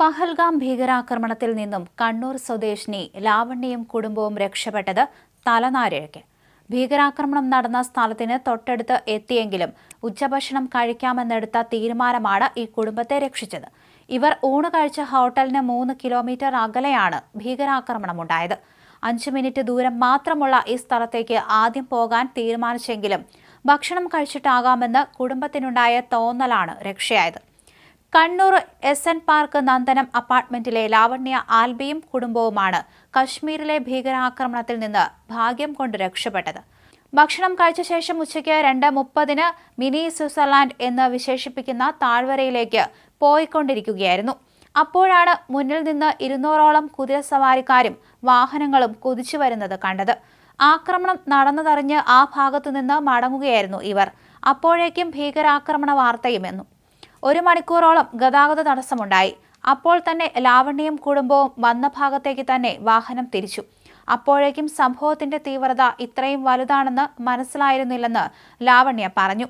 പഹൽഗാം ഭീകരാക്രമണത്തിൽ നിന്നും കണ്ണൂർ സ്വദേശിനി ലാവണ്യയും കുടുംബവും രക്ഷപ്പെട്ടത് തലനാരിഴയ്ക്ക്. ഭീകരാക്രമണം നടന്ന സ്ഥലത്തിന് തൊട്ടടുത്ത് എത്തിയെങ്കിലും ഉച്ചഭക്ഷണം കഴിക്കാമെന്നെടുത്ത തീരുമാനമാണ് ഈ കുടുംബത്തെ രക്ഷിച്ചത്. ഇവർ ഊണ് കഴിച്ച ഹോട്ടലിന് മൂന്ന് കിലോമീറ്റർ അകലെയാണ് ഭീകരാക്രമണമുണ്ടായത്. അഞ്ച് മിനിറ്റ് ദൂരം മാത്രമുള്ള ഈ സ്ഥലത്തേക്ക് ആദ്യം പോകാൻ തീരുമാനിച്ചെങ്കിലും ഭക്ഷണം കഴിച്ചിട്ടാകാമെന്ന് കുടുംബത്തിനുണ്ടായ തോന്നലാണ് രക്ഷയായത്. Kannur S N park Nandanam അപ്പാർട്ട്മെന്റിലെ Lavanya ആൽബിയും കുടുംബവുമാണ് കശ്മീരിലെ ഭീകരാക്രമണത്തിൽ നിന്ന് ഭാഗ്യം കൊണ്ട് രക്ഷപ്പെട്ടത്. ഭക്ഷണം കഴിച്ച ശേഷം ഉച്ചയ്ക്ക് രണ്ട് മുപ്പതിന് മിനി സ്വിറ്റ്സർലാൻഡ് എന്ന് വിശേഷിപ്പിക്കുന്ന താഴ്വരയിലേക്ക് പോയിക്കൊണ്ടിരിക്കുകയായിരുന്നു. അപ്പോഴാണ് മുന്നിൽ നിന്ന് ഇരുന്നൂറോളം കുതിരസവാരിക്കാരും വാഹനങ്ങളും കുതിച്ചു വരുന്നത് കണ്ടത്. ആക്രമണം നടന്നതറിഞ്ഞ് ആ ഭാഗത്തു നിന്ന് മടങ്ങുകയായിരുന്നു ഇവർ. അപ്പോഴേക്കും ഭീകരാക്രമണ വാർത്തയുമെന്നു ഒരു മണിക്കൂറോളം ഗതാഗത തടസ്സമുണ്ടായി. അപ്പോൾ തന്നെ ലാവണ്യയും കുടുംബവും വന്ന ഭാഗത്തേക്ക് തന്നെ വാഹനം തിരിച്ചു. അപ്പോഴേക്കും സംഭവത്തിന്റെ തീവ്രത ഇത്രയും വലുതാണെന്ന് മനസ്സിലായിരുന്നില്ലെന്ന് ലാവണ്യ പറഞ്ഞു.